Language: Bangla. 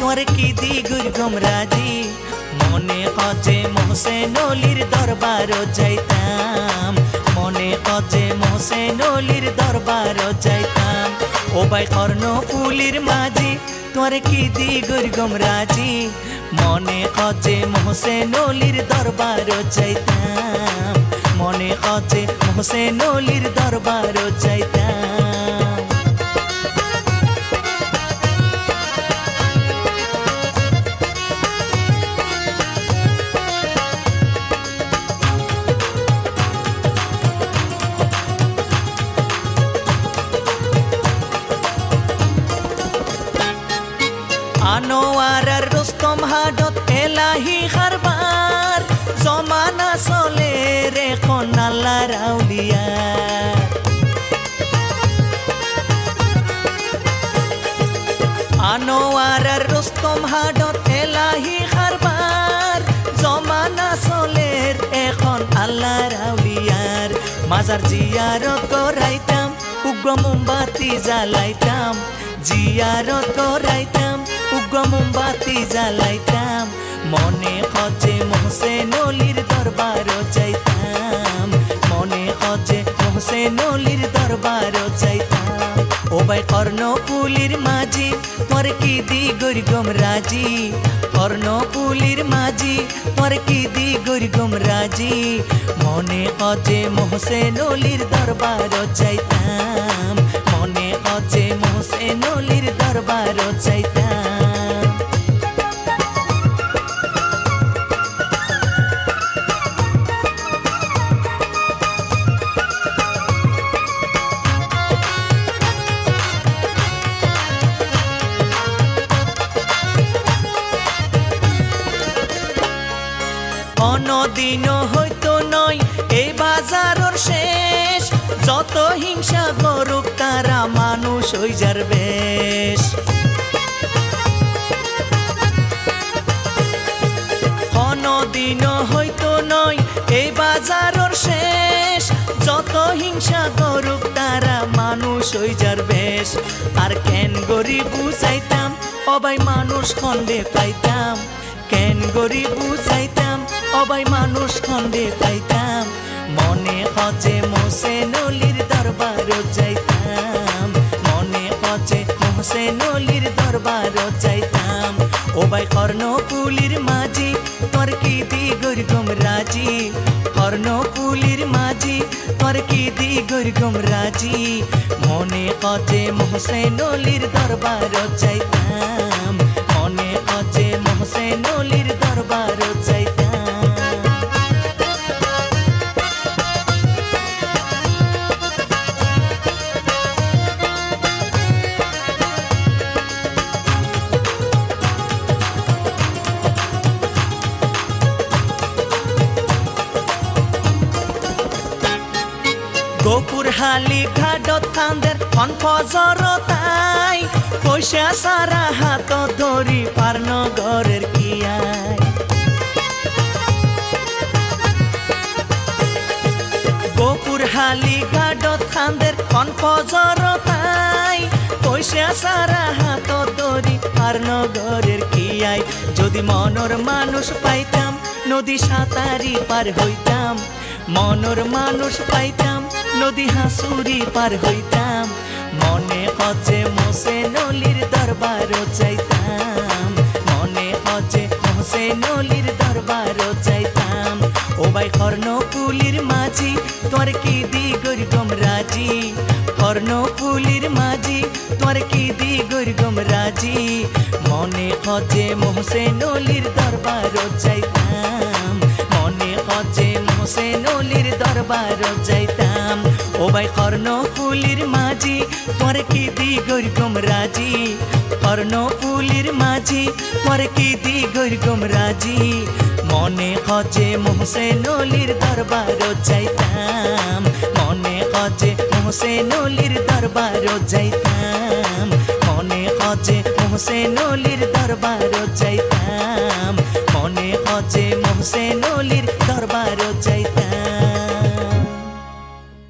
তোর কি দি গুরগম রাজি মনে অজে মোহসেন অলির দরবার যাইতাম। মনে অজে মোহসেন অলির দরবার যাইতাম। ও বাই কর্ণ ফুলির মাঝি তোর কি দি গুরগম রাজি মনে অজে মোহসেন অলির দরবার যাইতাম। মনে অজে মোহসেন অলির দরবার যাইতাম। হাডত এলাহি হারবার জমানা চলে রে কনাল্লা রাউলিয়া আনোয়ার রুস্তম হাডত এলাহি হারবার জমানা চলে এখন আল্লাহ রাউলিয়ার মাজার জিয়ারত করাইতাম, উগ্র মোমবাতি জ্বালাইতাম, জিয়ারত করাইতাম। উগ্র মোমবাতি জ্বালাইতাম। মনে হচ্ছে মোহসেন অলির দরবার চাইতাম মনে হচ্ছে মোহসেন অলির দরবার চাইতাম ও ভাই কর্ণ পুলির মাঝি তোর কি দি গরিগম রাজি কর্ণ পুলির মাঝি তোর কি দি গরিগম রাজি মনে হচ্ছে মোহসেন অলির দরবার চাইতাম মনে হচ্ছে মোহসেন অলির দরবার চাইতাম অনদিনও হইতো নয় এই বাজারর শেষ। যত হিংসা করুক তারা মানুষ হই যার বেশ। অনদিনও হইতো নয় এই বাজারর শেষ। যত হিংসা করুক তারা মানুষ হই যার বেশ। আর কেন গরিব বুঝাইতাম, অবাই মানুষ খন্ডে পাইতাম। কেন গরিব বুঝাইতাম অবাই মানুষ খন্ডে পাইতাম মনে হজে মোসে নলির দরবার চাইতাম। মনে হজে মোসে নলির দরবার যাইতাম ও বাই কর্ণ পুলির মাঝি, তোর কি দি গরিগম রাজি? কর্ণ পুলির মাঝি, তোর কি দি গরিগম রাজি? মনে হজে মোসে নলির দরবার যাইতাম মনে হজে মোসে নলির গোপুর হালি ঘাটত কান্দের অনফজর তাই। পয়সা সারা হাত ধরি পারনগরের কিয়াই। গোপুর হালি ঘাটত কান্দের অনফজর তাই। পয়সা সারা হাত ধরি পারনগরের কিয়াই। যদি মনর মানুষ পাইতাম, নদী সাঁতারি পার হইতাম। মনর মানুষ পাইতাম নদী হাসুরি পার হইতাম। মনে হচ্ছে মোসে নলির দরবার চাইতাম। মনে হচ্ছে মোসে নলির দরবার চাইতাম। ও ভাই কর্ণ পুলির মাঝি, তোর কি দি গরিগম রাজি? কর্ণ পুলির মাঝি, তোর কি দি গরিগম রাজি? মনে হচ্ছে মোসে নলির দরবার চাইতাম। মনে হচ্ছে মোসে নলির দরবার যাইতাম। ও ভাই কর্ণ ফুলির মাঝি, তোর কি দি গরিগম রাজি কর্ণ ফুলির মাঝি, তোর কি দি গরিগম রাজি মনে হচ্ছে মোসে নলির দরবার যাইতাম। মনে হচ্ছে মোসে নলির দরবার যাইতাম। মনে হচ্ছে মোসে নলির দরবার যাইতাম। মনে হচ্ছে মোসে নলির